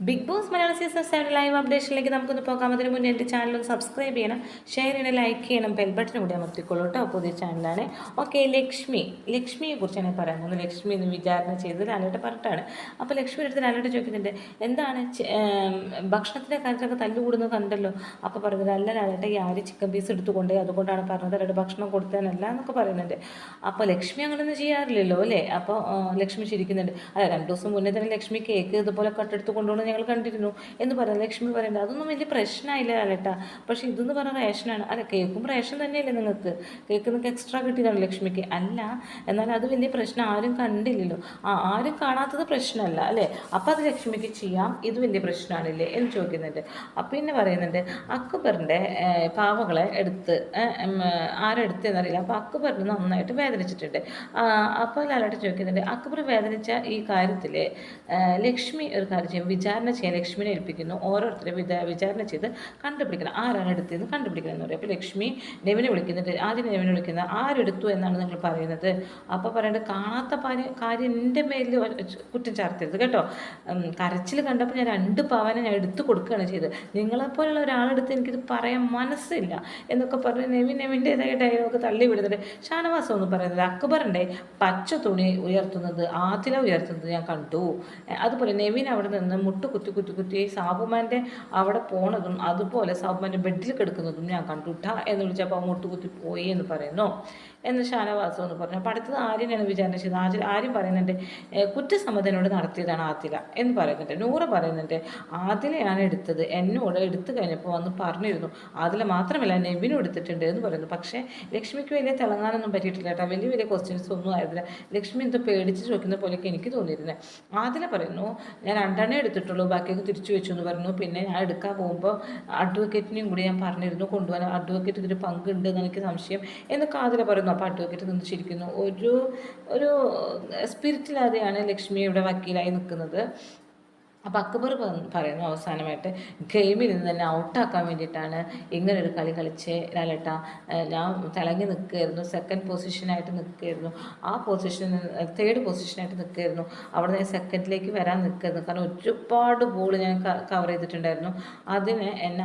Bigg Boss Malayalam season seven live അപ്ഡേഷനിലേക്ക് നമുക്കൊന്ന് പോകാം. അതിന് മുന്നേ എന്റെ ചാനൽ ഒന്ന് സബ്സ്ക്രൈബ് ചെയ്യണം. ഷെയർ ചെയ്യണം ലൈക്ക് ചെയ്യണം ബെൽ ബട്ടൺ കൂടി അമർത്തിക്കൊള്ളൂ കേട്ടോ. പുതിയ ചാനലാണ് ഓക്കെ ലക്ഷ്മി. ലക്ഷ്മിയെ കുറിച്ചാണ് ഞാൻ പറയുന്നത് ലക്ഷ്മി എന്ന് വിചാരണ ചെയ്ത് ലാലോട്ട് പറഞ്ഞിട്ടാണ്. അപ്പോൾ ലക്ഷ്മി അടുത്ത് ലാലോട്ട് ചോദിക്കുന്നുണ്ട് എന്താണ് ഭക്ഷണത്തിന്റെ കാര്യത്തിലൊക്കെ തല്ലുകൂടുന്നത് കണ്ടല്ലോ? അപ്പോൾ പറയുന്നത് അല്ല ലാലോട്ട് ഈ ആര് ചിക്കൻ പീസ് എടുത്തുകൊണ്ട് അതുകൊണ്ടാണ് പറഞ്ഞത്. അല്ലാണ്ട് ഭക്ഷണം കൊടുത്തതല്ല എന്നൊക്കെ പറയുന്നുണ്ട്. അപ്പോൾ ലക്ഷ്മി അങ്ങനെയൊന്നും ചെയ്യാറില്ലല്ലോ അല്ലേ? അപ്പോൾ ലക്ഷ്മി ചിരിക്കുന്നുണ്ട്. അല്ല രണ്ട് ദിവസം മുന്നേ തന്നെ ലക്ഷ്മി കേക്ക് ഇതുപോലെ കട്ടെടുത്ത് കൊണ്ടുപോകണം ഞങ്ങൾ കണ്ടിരുന്നു എന്ന് പറയാം ലക്ഷ്മി പറയുന്നത്. അതൊന്നും വലിയ പ്രശ്നമായില്ല ലാലേട്ടാ. പക്ഷേ ഇതെന്ന് പറഞ്ഞ റേഷനാണ്. അല്ല കേക്കും റേഷൻ തന്നെയല്ലേ നിങ്ങൾക്ക്? കേക്ക് നിങ്ങൾക്ക് എക്സ്ട്രാ കിട്ടിയതാണ് ലക്ഷ്മിക്ക്. അല്ല എന്നാൽ അത് വലിയ പ്രശ്നം ആരും കണ്ടില്ലല്ലോ. ആ ആരും കാണാത്തത് പ്രശ്നമല്ല അല്ലേ? അപ്പം അത് ലക്ഷ്മിക്ക് ചെയ്യാം. ഇത് വലിയ പ്രശ്നമാണില്ലേ എന്ന് ചോദിക്കുന്നുണ്ട്. അപ്പം പിന്നെ പറയുന്നുണ്ട് അക്ബറിന്റെ പാവകളെ എടുത്ത് ആരെടുത്ത് എന്നറിയില്ല അപ്പോൾ അക്ബറിന് നന്നായിട്ട് വേദനിച്ചിട്ടുണ്ട്. അപ്പോൾ ലാലാട്ട് ചോദിക്കുന്നുണ്ട് അക്ബർ വേദനിച്ച ഈ കാര്യത്തിൽ ലക്ഷ്മി ഒരു കാര്യം ചെയ്യും. വിചാരണ ചെയ്യാൻ ലക്ഷ്മിനെ ഏൽപ്പിക്കുന്നു. ഓരോരുത്തരെ വിചാ വിചാരണ ചെയ്ത് കണ്ടുപിടിക്കണം. ആരാണ് എടുത്തതെന്ന് കണ്ടുപിടിക്കണം എന്ന് പറയും. അപ്പോൾ ലക്ഷ്മി നെവിനെ വിളിക്കുന്നുണ്ട്. ആദ്യം നെവിനെ വിളിക്കുന്നത് ആരെടുത്തു എന്നാണ് നിങ്ങൾ പറയുന്നത്. അപ്പോൾ പറയേണ്ടത് കാണാത്ത പാര്യം കാര്യം എന്റെ മേലിൽ കുറ്റം ചാർത്തരുത് കേട്ടോ. കരച്ചിൽ കണ്ടപ്പോൾ ഞാൻ രണ്ട് പവനെ ഞാൻ എടുത്തു കൊടുക്കുകയാണ് ചെയ്തത്. നിങ്ങളെപ്പോലുള്ള ഒരാളെടുത്ത് എനിക്കിത് പറയാൻ മനസ്സില്ല എന്നൊക്കെ പറഞ്ഞ് നെവിൻ നെവിന്റെതായ ഡയലോഗ് തള്ളി വിടുന്നുണ്ട്. ഷാനവാസം എന്ന് പറയുന്നത് അക്ബറിന്റെ പച്ച തുണി ഉയർത്തുന്നത് ആതില ഉയർത്തുന്നത് ഞാൻ കണ്ടു. അതുപോലെ നെവിൻ അവിടെ നിന്ന് മുട്ട് കുത്തി കുത്തി കുത്തി സാബുമാന്റെ അവിടെ പോണതും അതുപോലെ സാബുമാന്റെ ബെഡിൽ കിടക്കുന്നതും ഞാൻ കണ്ടു. ട്ടാ എന്ന് വിളിച്ചപ്പോൾ അങ്ങോട്ട് കുത്തി പോയി എന്ന് പറയുന്നു. എന്ന് ഷാനവാസം എന്ന് പറഞ്ഞു അപ്പോൾ അടുത്തത് ആര്യനാണ് വിചാരണ ചെയ്തത്. ആര്യ ആര്യം പറയുന്നുണ്ട് കുറ്റസമ്മതനോട് നടത്തിയതാണ് ആതില എന്ന് പറയുന്നുണ്ട്. നൂറ് പറയുന്നുണ്ട് ആതിലയാണ് എടുത്തത്. എന്നോട് എടുത്തു കഴിഞ്ഞപ്പോൾ വന്ന് പറഞ്ഞിരുന്നു. ആതില മാത്രമല്ല നെബിനും എടുത്തിട്ടുണ്ട് എന്ന് പറയുന്നു. പക്ഷേ ലക്ഷ്മിക്ക് വലിയ തിളങ്ങാനൊന്നും പറ്റിയിട്ടില്ല കേട്ടോ. വലിയ വലിയ ക്വസ്റ്റ്യൻസ് ഒന്നും ആയിരുന്നില്ല ലക്ഷ്മി എന്തോ പേടിച്ച് ചോദിക്കുന്ന പോലെയൊക്കെ എനിക്ക് തോന്നിയിരുന്നത് ആതില പറയുന്നു ഞാൻ രണ്ടെണ്ണേ എടുത്തിട്ടുള്ളൂ ബാക്കിയൊക്കെ തിരിച്ചു വെച്ചു എന്ന് പറഞ്ഞു. പിന്നെ ഞാൻ എടുക്കാൻ പോകുമ്പോൾ അഡ്വക്കേറ്റിനെയും കൂടി ഞാൻ പറഞ്ഞിരുന്നു കൊണ്ടുപോകാൻ. അഡ്വക്കേറ്റ് ഇതിൽ പങ്കുണ്ട് എന്ന് എനിക്ക് സംശയം. എന്നൊക്കെ ആതില പറയുന്നു അപ്പോൾ അഡ്വക്കേറ്റ് നിന്ന് ചിരിക്കുന്നു. ഒരു ഒരു സ്പിരിറ്റില്ലാതെയാണ് ലക്ഷ്മി ഇവിടെ വക്കീലായി നിൽക്കുന്നത്. അപ്പോൾ അക്ബർ പറയുന്നു അവസാനമായിട്ട് ഗെയിമിൽ നിന്ന് തന്നെ ഔട്ടാക്കാൻ വേണ്ടിയിട്ടാണ് ഇങ്ങനൊരു കളി കളിച്ചേ ലാലേട്ട. ഞാൻ തിളങ്ങി നിൽക്കുകയായിരുന്നു സെക്കൻഡ് പൊസിഷനായിട്ട് നിൽക്കുകയായിരുന്നു. ആ പൊസിഷനിൽ തേർഡ് പൊസിഷനായിട്ട് നിൽക്കുകയായിരുന്നു. അവിടെ നിന്ന് സെക്കൻഡിലേക്ക് വരാൻ നിൽക്കുന്നു കാരണം ഒരുപാട് ബോൾ ഞാൻ കവർ ചെയ്തിട്ടുണ്ടായിരുന്നു. അതിന് എന്നെ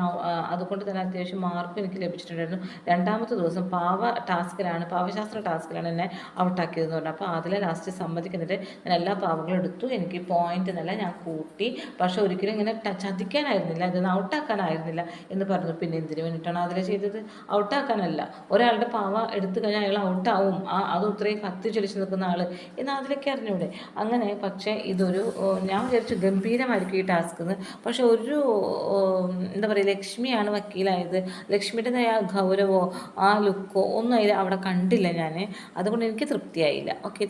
അതുകൊണ്ട് തന്നെ അത്യാവശ്യം മാർക്ക് എനിക്ക് ലഭിച്ചിട്ടുണ്ടായിരുന്നു. രണ്ടാമത്തെ ദിവസം പാവ ടാസ്കിലാണ് പാവശാസ്ത്ര ടാസ്കിലാണ് എന്നെ ഔട്ടാക്കിയതെന്ന് പറഞ്ഞു. അപ്പോൾ അതിലെ ലാസ്റ്റ് സമ്മതിക്കുന്നിട്ട് ഞാൻ എല്ലാ പാവങ്ങളും എടുത്തു. എനിക്ക് പോയിന്റ് എന്നല്ല ഞാൻ കൂട്ടി പക്ഷെ ഒരിക്കലും ഇങ്ങനെ ചതിക്കാനായിരുന്നില്ല ഇതൊന്ന് ഔട്ടാക്കാനായിരുന്നില്ല എന്ന് പറഞ്ഞു. പിന്നെ എന്തിനു വേണ്ടിയിട്ടാണ് അതിലെ ചെയ്തത്? ഔട്ടാക്കാനല്ല. ഒരാളുടെ പാവ എടുത്തു കഴിഞ്ഞാൽ അയാൾ ഔട്ടാവും. ആ അത് ഇത്രയും കത്തി ചൊലിച്ച് നിൽക്കുന്ന ആൾ എന്ന് അതിലൊക്കെ അറിഞ്ഞൂടെ. അങ്ങനെ പക്ഷേ ഇതൊരു ഞാൻ വിചാരിച്ചു ഗംഭീരമായിരിക്കും ഈ ടാസ്ക് എന്ന്. പക്ഷെ ഒരു എന്താ പറയുക ലക്ഷ്മിയാണ് വക്കീലായത്. ലക്ഷ്മിയുടെ ആ ഗൗരവോ ആ ലുക്കോ ഒന്നും അതിൽ അവിടെ കണ്ടില്ല ഞാൻ അതുകൊണ്ട് എനിക്ക് തൃപ്തിയായില്ല. ഓക്കെ.